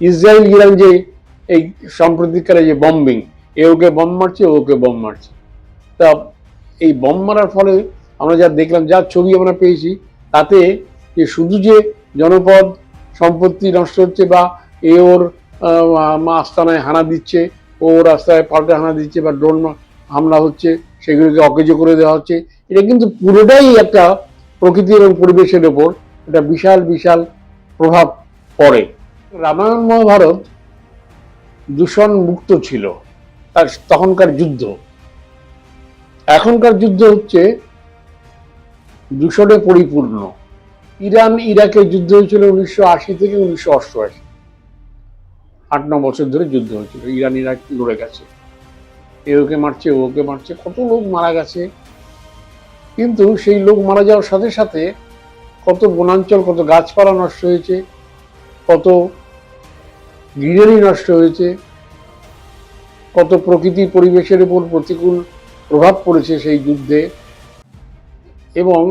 Israel Iran যে এই সাম্প্রতিককালে যে বম্বিং এ ওকে বম মারছে ওকে বম মারছে। তা এই বম মারার ফলে আমরা যা দেখলাম, যা ছবি আমরা পেয়েছি, তাতে যে শুধু যে জনপদ সম্পত্তি নষ্ট হচ্ছে বা এ ওর আস্তানায় হানা দিচ্ছে, ও রাস্তায় পাল্টে হানা দিচ্ছে বা ড্রোন হামলা হচ্ছে, সেগুলোকে অকেজ করে দেওয়া হচ্ছে, এটা কিন্তু পুরোটাই একটা প্রকৃতি এবং পরিবেশের ওপর একটা বিশাল বিশাল প্রভাব পড়ে। রামায়ণ মহাভারত দূষণ মুক্ত ছিল, তার তখনকার যুদ্ধ। এখনকার যুদ্ধ হচ্ছে দূষণে পরিপূর্ণ। ইরান ইরাকের যুদ্ধ হয়েছিল উনিশশো আশি থেকে উনিশশো অষ্টআশি। আট, ন বছর ধরে যুদ্ধ হয়েছিল, ইরান ইরাক লড়ে গেছে। এ ওকে মারছে, ও ওকে মারছে, কত লোক মারা গেছে। কিন্তু সেই লোক মারা যাওয়ার সাথে সাথে কত বনাঞ্চল, কত গাছপালা নষ্ট হয়েছে কত গ্রিনারি নষ্ট হয়েছে, কত প্রকৃতি পরিবেশের উপর প্রতিকূল প্রভাব পড়েছে সেই যুদ্ধে, এবং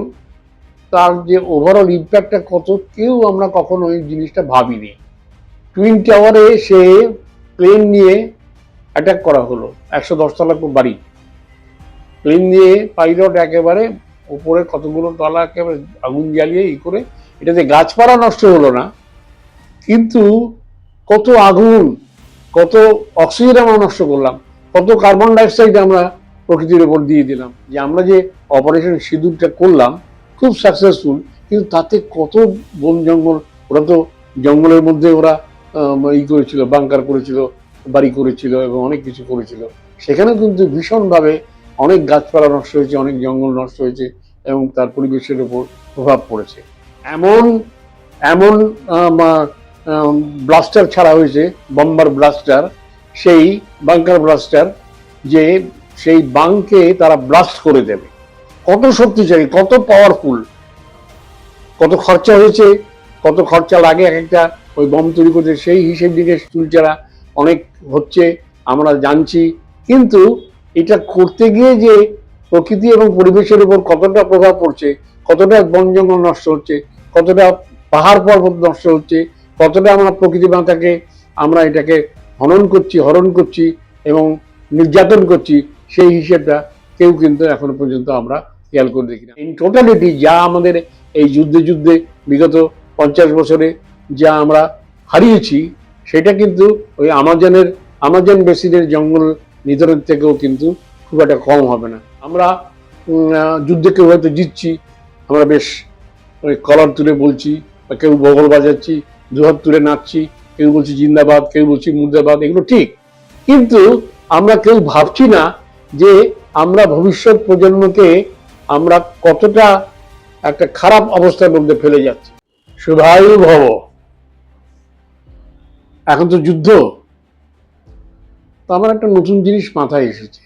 তার যে ওভারঅল ইম্প্যাক্টটা কত, কেউ আমরা কখনো এই জিনিসটা ভাবিনি। টুইন টাওয়ারে সে প্লেন নিয়ে অ্যাটাক করা হলো, একশো দশতলা বাড়ি। প্লেন নিয়ে পাইলট একেবারে উপরে কতগুলো তলা একেবারে আগুন জ্বালিয়ে ই করে, এটাতে গাছপালা নষ্ট হলো না। কিন্তু কত আগুন, কত অক্সিজেন আমরা নষ্ট করলাম, কত কার্বন ডাইঅক্সাইড আমরা প্রকৃতির উপর দিয়ে দিলাম। যে আমরা যে অপারেশন সিঁদুরটা করলাম, খুব সাকসেসফুল কিন্তু তাতে কত বন জঙ্গল, ওরা তো জঙ্গলের মধ্যে ওরা ই করেছিল বাংকার করেছিল, বাড়ি করেছিল এবং অনেক কিছু করেছিল। সেখানে কিন্তু ভীষণভাবে অনেক গাছপালা নষ্ট হয়েছে, অনেক জঙ্গল নষ্ট হয়েছে এবং তার পরিবেশের উপর প্রভাব পড়েছে। এমন এমন ব্লাস্টার ছাড়া হয়েছে বম্বার ব্লাস্টার সেই বাংকার ব্লাস্টার যে সেই বাংকে তারা ব্লাস্ট করে দেবে। কত শক্তিশালী, কত পাওয়ারফুল কত খরচা হয়েছে, কত খরচা লাগে এক একটা ওই বম তৈরি করতে সেই হিসেব নিকেশ চুলচারা অনেক হচ্ছে, আমরা জানছি। কিন্তু এটা করতে গিয়ে যে প্রকৃতি এবং পরিবেশের উপর কতটা প্রভাব পড়ছে, কতটা বন জঙ্গল নষ্ট হচ্ছে, কতটা পাহাড় পর্বত নষ্ট হচ্ছে কতটা আমরা প্রকৃতি মাতাকে আমরা এটাকে হনন করছি হরণ করছি এবং নির্যাতন করছি সেই হিসেবটা কেউ কিন্তু এখনও পর্যন্ত আমরা খেয়াল করে দেখি না। ইন টোটালিটি যা আমাদের এই যুদ্ধে যুদ্ধে বিগত পঞ্চাশ বছরে যা আমরা হারিয়েছি সেটা কিন্তু ওই আমাজনের আমাজন বেসিনের জঙ্গল নিধনের থেকেও কিন্তু খুব একটা কম হবে না। আমরা উম, আহ, যুদ্ধে কেউ হয়তো জিতছি আমরা বেশ ওই কলার তুলে বলছি বা কেউ বগল বাজাচ্ছি দুহাত তুলে নাচছি, কেউ বলছি জিন্দাবাদ, কেউ বলছি মুর্দাবাদ, এগুলো ঠিক। কিন্তু আমরা কেউ ভাবছি না যে আমরা ভবিষ্যৎ প্রজন্মকে আমরা কতটা একটা খারাপ অবস্থার মধ্যে ফেলে যাচ্ছি। শুভায়ু ভব, এখন তো যুদ্ধ। তো আমার একটা নতুন জিনিস মাথায় এসেছে।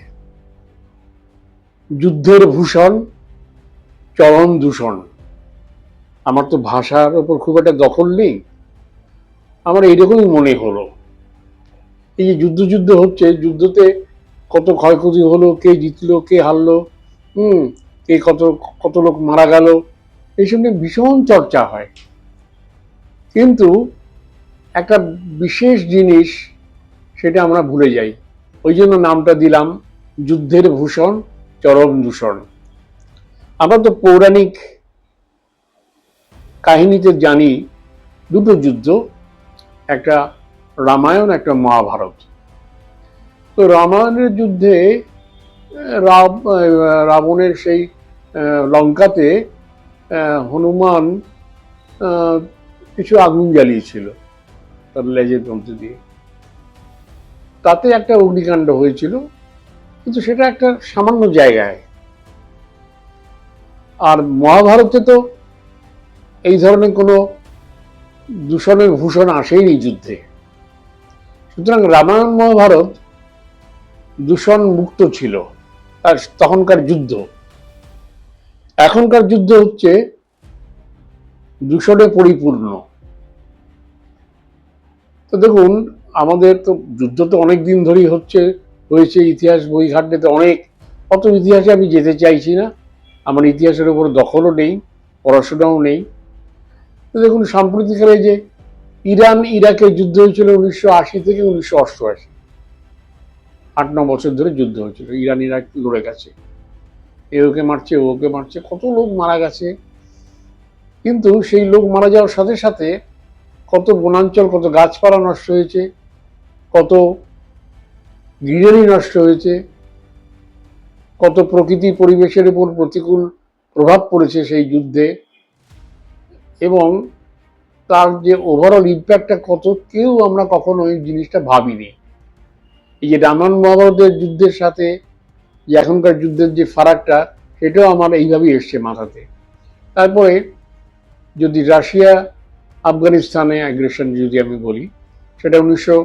যুদ্ধের ভূষণ, চরম দূষণ। আমার তো ভাষার ওপর খুব একটা দখল নেই। আমার এইরকমই মনে হলো। এই যে যুদ্ধ যুদ্ধ হচ্ছে, যুদ্ধতে কত ক্ষয়ক্ষতি হলো, কে জিতলো, কে হারলো, হুম, কে কত কত লোক মারা গেল, এইসব নিয়ে ভীষণ চর্চা হয়। কিন্তু একটা বিশেষ জিনিস সেটা আমরা ভুলে যাই। ওই জন্য নামটা দিলাম, যুদ্ধের ভূষণ, চরম দূষণ। আমরা তো পৌরাণিক কাহিনীতে জানি, দুটো যুদ্ধ একটা রামায়ণ, একটা মহাভারত। তো রামায়ণের যুদ্ধে রাব রাবণের সেই লঙ্কাতে হনুমান কিছু আগুন জ্বালিয়েছিল তার লেজের মধ্যে দিয়ে। তাতে একটা অগ্নিকাণ্ড হয়েছিল, কিন্তু সেটা একটা সামান্য জায়গায়। আর মহাভারতে তো এই ধরনের কোনো দূষণের ভূষণ আসেনি যুদ্ধে। সুতরাং রামায়ণ মহাভারত দূষণ মুক্ত ছিল, আর তখনকার যুদ্ধ। এখনকার যুদ্ধ হচ্ছে দূষণে পরিপূর্ণ। তো দেখুন, আমাদের তো যুদ্ধ তো অনেক দিন ধরেই হচ্ছে, হয়েছে, ইতিহাস বই ঘাটতে অনেক। অত ইতিহাসে আমি যেতে চাইছি না। আমার ইতিহাসের উপর দখলও নেই, পড়াশোনাও নেই। দেখুন সাম্প্রতিককালে যে ইরান ইরাকের যুদ্ধ হয়েছিল উনিশশো আশি থেকে উনিশশো অষ্টআশি। আট, ন বছর ধরে যুদ্ধ হয়েছিল। ইরান, ইরাক লড়ে গেছে। এ ওকে মারছে ওকে মারছে, কত লোক মারা গেছে। কিন্তু সেই লোক মারা যাওয়ার সাথে সাথে কত বনাঞ্চল, কত গাছপালা নষ্ট হয়েছে, কত গ্রিনারি নষ্ট হয়েছে, কত প্রকৃতি পরিবেশের উপর প্রতিকূল প্রভাব পড়েছে সেই যুদ্ধে। এবং তার যে ওভারঅল ইম্প্যাক্টটা কত, কেউ আমরা কখনো এই জিনিসটা ভাবিনি। এই যে রামায়ণ মহাভারতের যুদ্ধের সাথে, যে এখনকার যুদ্ধের যে ফারাকটা, সেটাও আমার এইভাবেই এসছে মাথাতে। তারপরে যদি রাশিয়া, আফগানিস্তানে অ্যাগ্রেশন যদি আমি বলি, সেটা উনিশশো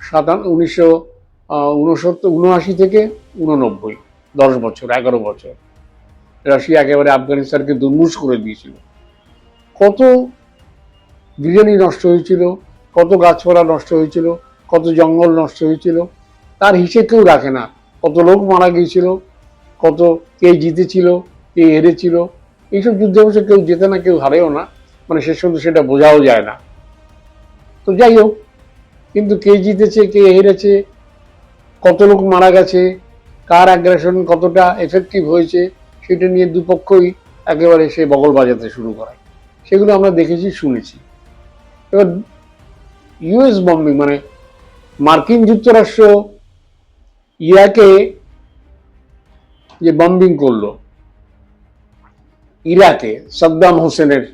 সাতান, উনিশশো উনসত্তর উনআশি থেকে উননব্বই দশ বছর, এগারো বছর। রাশিয়া একেবারে আফগানিস্তানকে দুর্মুষ করে দিয়েছিল। কত বিরিয়ানি নষ্ট হয়েছিল, কত গাছপালা নষ্ট হয়েছিল, কত জঙ্গল নষ্ট হয়েছিল, তার হিসেব কেউ রাখে না। কত লোক মারা গিয়েছিল, কত কে জিতেছিল, কে হেরেছিল, এইসব যুদ্ধে অবশ্য কেউ জেতে না, কেউ হারেও না মানে শেষ পর্যন্ত সেটা বোঝাও যায় না। তো যাই হোক, কিন্তু কে জিতেছে, কে হেরেছে, কত লোক মারা গেছে, কার অ্যাগ্রেশন কতটা এফেক্টিভ হয়েছে, সেটা নিয়ে দুপক্ষই একেবারে সে বগল বাজাতে শুরু করে। সেগুলো আমরা দেখেছি, শুনেছি। এবার ইউএস বম্বিং মানে মার্কিন যুক্তরাষ্ট্র ইরাকে যে বম্বিং করল, ইরাকে সাদ্দাম হোসেনের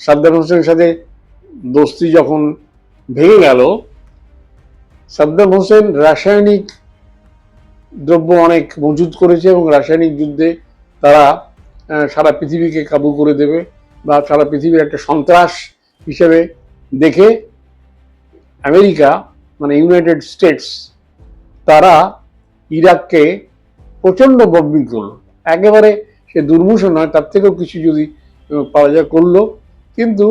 সাদ্দাম হোসেনের সাথে দোস্তি যখন ভেঙে গেল, সাদ্দাম হোসেন রাসায়নিক দ্রব্য অনেক মজুত করেছে এবং রাসায়নিক যুদ্ধে তারা সারা পৃথিবীকে কাবু করে দেবে। বা সারা পৃথিবীর একটা সন্ত্রাস হিসেবে দেখে আমেরিকা মানে ইউনাইটেড স্টেটস তারা ইরাককে প্রচণ্ড বম্বিং করল। একেবারে সে দুর্মুষ নয়, তার থেকেও কিছু যদি পাওয়া যায় করল। কিন্তু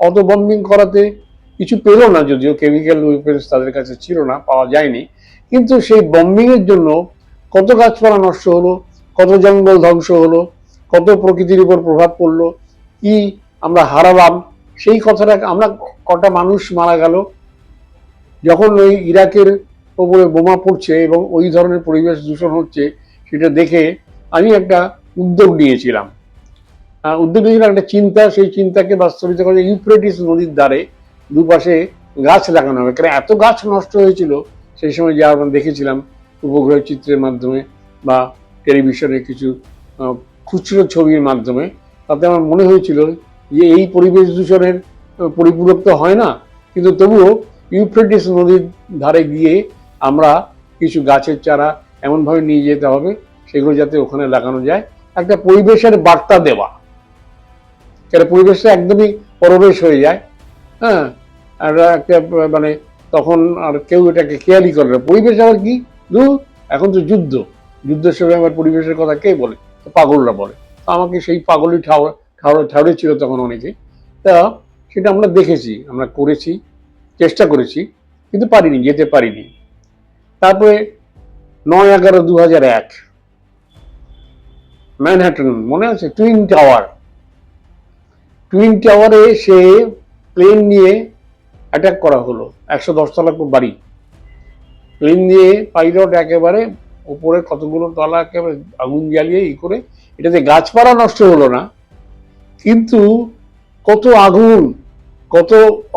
অত বম্বিং করাতে কিছু পেল না যদিও কেমিক্যাল ওয়েপেন্স তাদের কাছে ছিল না, পাওয়া যায়নি। কিন্তু সেই বম্বিংয়ের জন্য কত গাছপালা নষ্ট হলো, কত জঙ্গল ধ্বংস হলো, কত প্রকৃতির উপর প্রভাব পড়ল কি আমরা হারালাম, সেই কথাটা আমরা কটা মানুষ মারা গেল। যখন ওই ইরাকের ওপরে বোমা পড়ছে এবং ওই ধরনের পরিবেশ দূষণ হচ্ছে, সেটা দেখে আমি একটা উদ্যোগ নিয়েছিলাম। উদ্যোগ নিয়েছিলাম একটা চিন্তা, সেই চিন্তাকে বাস্তবিত করে ইউফ্রেটিস নদীর ধারে দুপাশে গাছ লাগানো হবে। কারণ এত গাছ নষ্ট হয়েছিল, সেই সময় যা আমরা দেখেছিলাম উপগ্রহ চিত্রের মাধ্যমে বা টেলিভিশনে কিছু খুচরো ছবির মাধ্যমে। তাতে আমার মনে হয়েছিল যে এই পরিবেশ দূষণের পরিপূরক তো হয় না, কিন্তু তবুও ইউফ্রেটিস নদীর ধারে গিয়ে আমরা কিছু গাছের চারা এমনভাবে নিয়ে যেতে হবে, সেগুলো যাতে ওখানে লাগানো যায়। একটা পরিবেশের বার্তা দেওয়া। কেন? পরিবেশটা একদমই পরবেশ হয়ে যায়। হ্যাঁ? আর একটা মানে তখন আর কেউ এটাকে খেয়ালই করে না। পরিবেশ আবার কি? দু এখন তো যুদ্ধ। যুদ্ধের সময় আমার পরিবেশের কথা কে বলে? পাগলরা বলে। আমাকে সেই পাগলই ঠাউর ঠাউরে ঠাউরে ছিল তখন অনেকে। তা সেটা আমরা দেখেছি, আমরা করেছি, চেষ্টা করেছি, কিন্তু পারিনি, যেতে পারিনি। তারপরে নয় এগারো দু হাজার এক, ম্যানহাটন, মনে আছে? Twin tower. টুইন টাওয়ারে সে প্লেন নিয়ে অ্যাটাক করা হলো। একশো দশ দশতলা বাড়ি। প্লেন নিয়ে পাইলট একেবারে উপরে কতগুলো তলা একেবারে আগুন জ্বালিয়ে ই করে এটাতে গাছপালা নষ্ট হলো না, কিন্তু কত আগুন, কত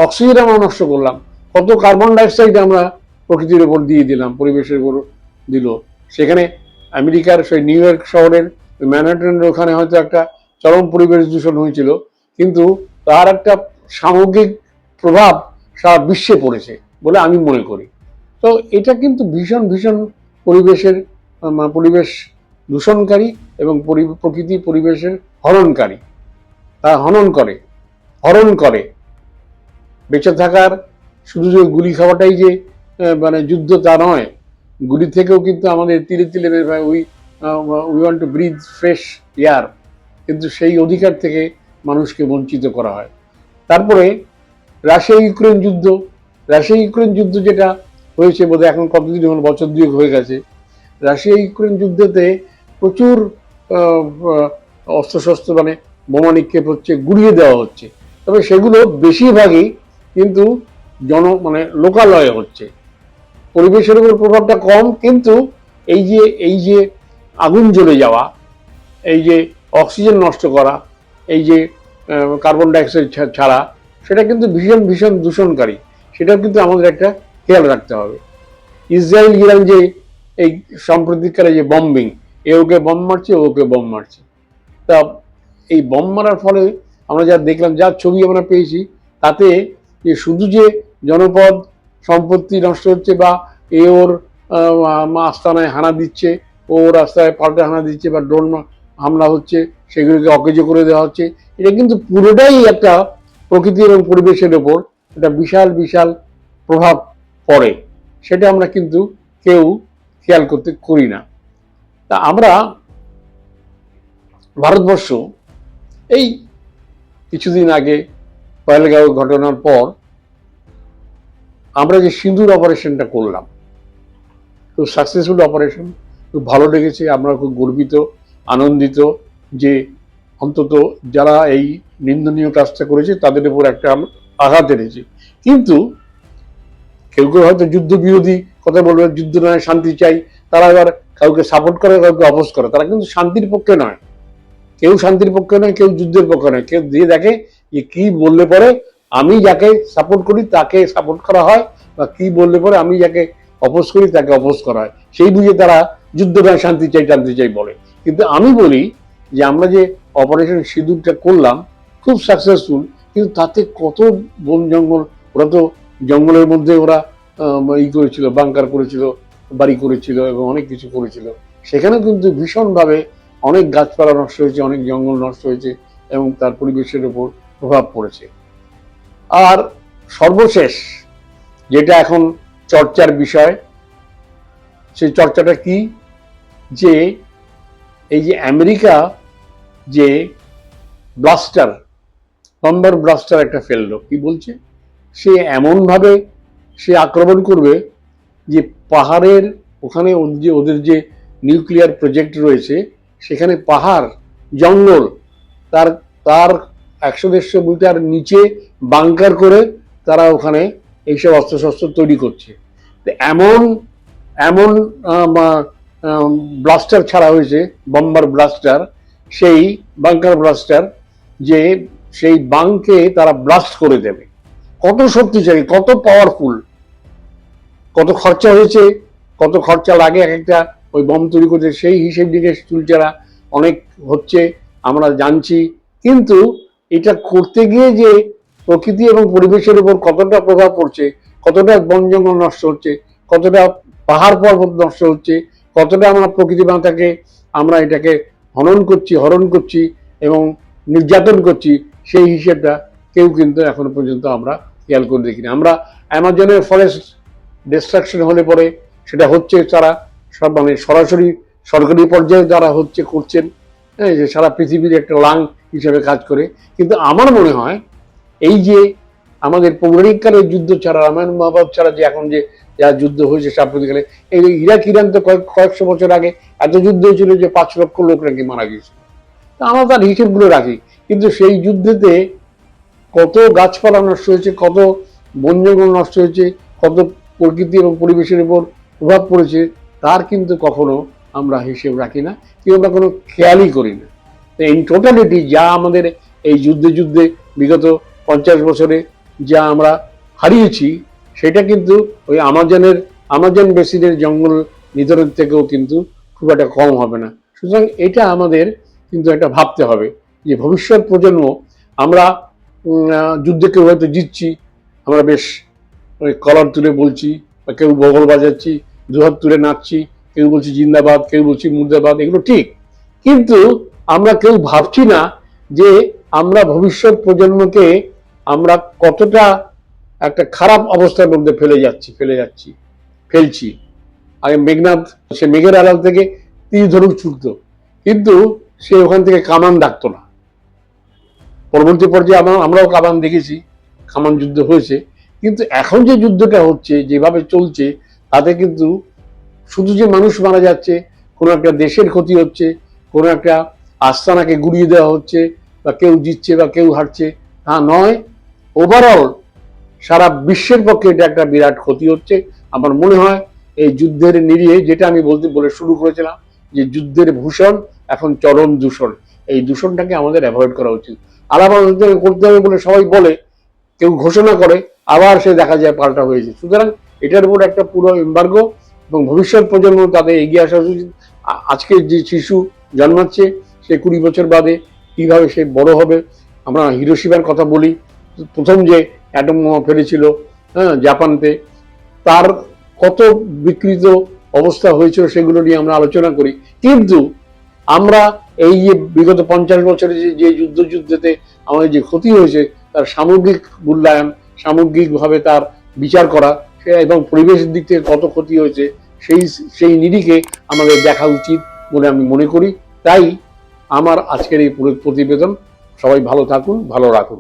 অক্সিজেন আমরা নষ্ট করলাম, কত কার্বন ডাইঅক্সাইড আমরা প্রকৃতির উপর দিয়ে দিলাম, পরিবেশের উপর দিল। সেখানে আমেরিকার সেই নিউ ইয়র্ক শহরের ম্যানহাটনের ওখানে হয়তো একটা চরম পরিবেশ দূষণ হয়েছিল, কিন্তু তার একটা সামগ্রিক প্রভাব সারা বিশ্বে পড়েছে বলে আমি মনে করি। তো এটা কিন্তু ভীষণ ভীষণ পরিবেশের পরিবেশ দূষণকারী এবং পরি- প্রকৃতি পরিবেশের হরণকারী। তারা হনন করে, হরণ করে। বেঁচে থাকার শুধু যে গুলি খাওয়াটাই যে মানে যুদ্ধ তা নয়, গুলি থেকেও কিন্তু আমাদের তিলে তিলে we we want to breathe fresh air কিন্তু সেই অধিকার থেকে মানুষকে বঞ্চিত করা হয়। তারপরে রাশিয়া ইউক্রেন যুদ্ধ। রাশিয়া ইউক্রেন যুদ্ধ যেটা হয়েছে বোধহয় এখন কতদিন হল, বছর দুয়েক হয়ে গেছে। রাশিয়া ইউক্রেন যুদ্ধতে প্রচুর অস্ত্রশস্ত্র মানে বোমা নিক্ষেপ হচ্ছে, গুড়িয়ে দেওয়া হচ্ছে। তবে সেগুলো বেশিরভাগই কিন্তু জন মানে লোকালয়ে হচ্ছে। পরিবেশের উপর প্রভাবটা কম, কিন্তু এই যে এই যে আগুন জ্বলে যাওয়া, এই যে অক্সিজেন নষ্ট করা, এই যে কার্বন ডাইঅক্সাইড ছাড়া, সেটা কিন্তু ভীষণ ভীষণ দূষণকারী। সেটা কিন্তু আমাদের একটা খেয়াল রাখতে হবে। ইসরায়েল ইরান যে এই সাম্প্রতিককালে যে বম্বিং এ ওকে বম মারছে ওকে বম মারছে। তা এই বম মারার ফলে আমরা যা দেখলাম, যা ছবি আমরা পেয়েছি, তাতে যে শুধু যে জনপদ সম্পত্তি নষ্ট হচ্ছে বা এ ওর আস্তানায় হানা দিচ্ছে, ও রাস্তায় পাল্টে হানা দিচ্ছে বা ড্রোন হামলা হচ্ছে, সেগুলোকে অকেজ করে দেওয়া হচ্ছে, এটা কিন্তু পুরোটাই একটা প্রকৃতি এবং পরিবেশের ওপর একটা বিশাল বিশাল প্রভাব পড়ে। সেটা আমরা কিন্তু কেউ খেয়াল করতে করি না। তা আমরা ভারতবর্ষ এই কিছুদিন আগে পয়লগাঁও ঘটনার পর আমরা যে সিঁদুর অপারেশনটা করলাম, খুব সাকসেসফুল অপারেশন খুব ভালো লেগেছে, আমরা খুব গর্বিত, আনন্দিত যে অন্তত যারা এই নিন্দনীয় কাজটা করেছে তাদের উপর একটা আঘাত এনেছে। কিন্তু কেউ কেউ হয়তো যুদ্ধ বিরোধী কথা বলবে, যুদ্ধ নয়, শান্তি চাই, তারা এবার কাউকে সাপোর্ট করে, কাউকে অপোজ করে, তারা কিন্তু শান্তির পক্ষে নয়। কেউ শান্তির পক্ষে নয়, কেউ যুদ্ধের পক্ষে নয়। কেউ দিয়ে দেখে যে কি বললে পরে আমি যাকে সাপোর্ট করি, তাকে সাপোর্ট করা হয়, বা কি বললে পরে আমি যাকে অপোজ করি, তাকে অপোজ করা হয়। সেই বুঝে তারা যুদ্ধ নয় শান্তি চাই শান্তি চাই বলে। কিন্তু আমি বলি যে আমরা যে অপারেশন সিঁদুরটা করলাম, খুব সাকসেসফুল কিন্তু তাতে কত বন জঙ্গল, ওরা তো জঙ্গলের মধ্যে ওরা ই করেছিল বাংকার করেছিল বাড়ি করেছিল এবং অনেক কিছু করেছিল। সেখানে কিন্তু ভীষণভাবে অনেক গাছপালা নষ্ট হয়েছে, অনেক জঙ্গল নষ্ট হয়েছে এবং তার পরিবেশের উপর প্রভাব পড়েছে। আর সর্বশেষ যেটা এখন চর্চার বিষয়, সেই চর্চাটা কি? যে এই যে আমেরিকা যে ব্লাস্টার, বম্বার ব্লাস্টার একটা ফেলল। কি বলছে? সে এমনভাবে সে আক্রমণ করবে যে পাহাড়ের ওখানে যে ওদের যে নিউক্লিয়ার প্রজেক্ট রয়েছে, সেখানে পাহাড়, জঙ্গল, তার তার একশো দেড়শো মিটার নিচে বাংকার করে তারা ওখানে এইসব অস্ত্রশস্ত্র তৈরি করছে। তো এমন এমন ব্লাস্টার ছাড়া হয়েছে বম্বার ব্লাস্টার সেই বাংকার ব্লাস্টার যে সেই বাংকে তারা ব্লাস্ট করে দেবে। কত শক্তিশালী, কত পাওয়ারফুল কত খরচা হয়েছে, কত খরচা লাগে এক একটা, ওই বম তৈরি করতে, সেই হিসেব নিকেশ চুলচারা অনেক হচ্ছে, আমরা জানছি। কিন্তু এটা করতে গিয়ে যে প্রকৃতি এবং পরিবেশের উপর কতটা প্রভাব পড়ছে, কতটা বন জঙ্গল নষ্ট হচ্ছে, কতটা পাহাড় পর্বত নষ্ট হচ্ছে, কতটা আমরা প্রকৃতি মাতাকে আমরা এটাকে হনন করছি, হরণ করছি এবং নির্যাতন করছি, সেই হিসেবটা কেউ কিন্তু এখনও পর্যন্ত আমরা খেয়াল করে দেখিনি। আমরা অ্যামাজনের ফরেস্ট ডিস্ট্রাকশন হলে পরে সেটা হচ্ছে তারা সব মানে সরাসরি সরকারি পর্যায়ে যারা হচ্ছে করছেন হ্যাঁ যে সারা পৃথিবীর একটা লাং হিসেবে কাজ করে। কিন্তু আমার মনে হয় এই যে আমাদের পৌরাণিককালের যুদ্ধ ছাড়া, রামায়ণ মহাভারত ছাড়া যে এখন যে যা যুদ্ধ হয়েছে সাম্প্রতিককালে এই ইরাক, ইরান তো কয়েক কয়েকশো বছর আগে এত যুদ্ধ হয়েছিল যে পাঁচ লক্ষ লোক নাকি মারা গিয়েছিল তা আমরা তার হিসেবগুলো রাখি। কিন্তু সেই যুদ্ধেতে কত গাছপালা নষ্ট হয়েছে, কত বন জঙ্গল নষ্ট হয়েছে, কত প্রকৃতি এবং পরিবেশের উপর প্রভাব পড়েছে তার কিন্তু কখনো আমরা হিসেব রাখি না কি আমরা কোনো খেয়ালই করি না। ইন টোটালিটি যা আমাদের এই যুদ্ধে যুদ্ধে বিগত পঞ্চাশ বছরে যা আমরা হারিয়েছি সেটা কিন্তু ওই আমাজনের আমাজন বেসিনের জঙ্গল নিধনের থেকেও কিন্তু খুব একটা কম হবে না। সুতরাং এটা আমাদের কিন্তু একটা ভাবতে হবে যে ভবিষ্যৎ প্রজন্ম আমরা উম, আহ, যুদ্ধে কেউ হয়তো জিতছি আমরা বেশ কলার তুলে বলছি, বা কেউ বগল বাজাচ্ছি দুহাত তুলে নাচছি, কেউ বলছি জিন্দাবাদ, কেউ বলছি মুর্দাবাদ, এগুলো ঠিক। কিন্তু আমরা কেউ ভাবছি না যে আমরা ভবিষ্যৎ প্রজন্মকে আমরা কতটা একটা খারাপ অবস্থার মধ্যে ফেলে যাচ্ছি ফেলে যাচ্ছি, ফেলছি। আগে মেঘনাথ সে মেঘের আড়াল থেকে তীর ধনুক ছুটতো কিন্তু সে ওখান থেকে কামান ডাকতো না। পরবর্তী পর্যায়ে আমরা আমরাও কামান দেখেছি, কামান যুদ্ধ হয়েছে। কিন্তু এখন যে যুদ্ধটা হচ্ছে, যেভাবে চলছে, তাতে কিন্তু শুধু যে মানুষ মারা যাচ্ছে, কোনো একটা দেশের ক্ষতি হচ্ছে, কোনো একটা আস্তানাকে গুড়িয়ে দেওয়া হচ্ছে, বা কেউ জিতছে বা কেউ হারছে, তা নয়। ওভারঅল সারা বিশ্বের পক্ষে এটা একটা বিরাট ক্ষতি হচ্ছে। আমার মনে হয় এই যুদ্ধের নিরিয়ে যেটা আমি বলতে, বলে শুরু করেছিলাম, যে যুদ্ধের ভূষণ, এখন চরম দূষণ। এই দূষণটাকে আমাদের অ্যাভয়েড করা উচিত। আলাপ করতে হবে বলে সবাই বলে, কেউ ঘোষণা করে আবার সে দেখা যায় পাল্টা হয়েছে সুতরাং এটার উপর একটা পুরো এম্বার্গো এবং ভবিষ্যৎ প্রজন্ম তাদের এগিয়ে আসা উচিত। আজকের যে শিশু জন্মাচ্ছে, সে কুড়ি বছর বাদে কীভাবে সে বড় হবে, আমরা হিরোশিমার কথা বলি। প্রথম যে অ্যাটম বোমা ফেলেছিল হ্যাঁ জাপানতে, তার কত বিকৃত অবস্থা হয়েছিল সেগুলো নিয়ে আমরা আলোচনা করি। কিন্তু আমরা এই যে বিগত পঞ্চাশ বছরে যে যে যুদ্ধ যুদ্ধতে আমাদের যে ক্ষতি হয়েছে, তার সামগ্রিক মূল্যায়ন সামগ্রিকভাবে তার বিচার করা এবং পরিবেশের দিক থেকে কত ক্ষতি হয়েছে, সেই সেই নিরিখে আমাদের দেখা উচিত বলে আমি মনে করি। তাই আমার আজকের এই পুরো প্রতিবেদন, সবাই ভালো থাকুন, ভালো রাখুন।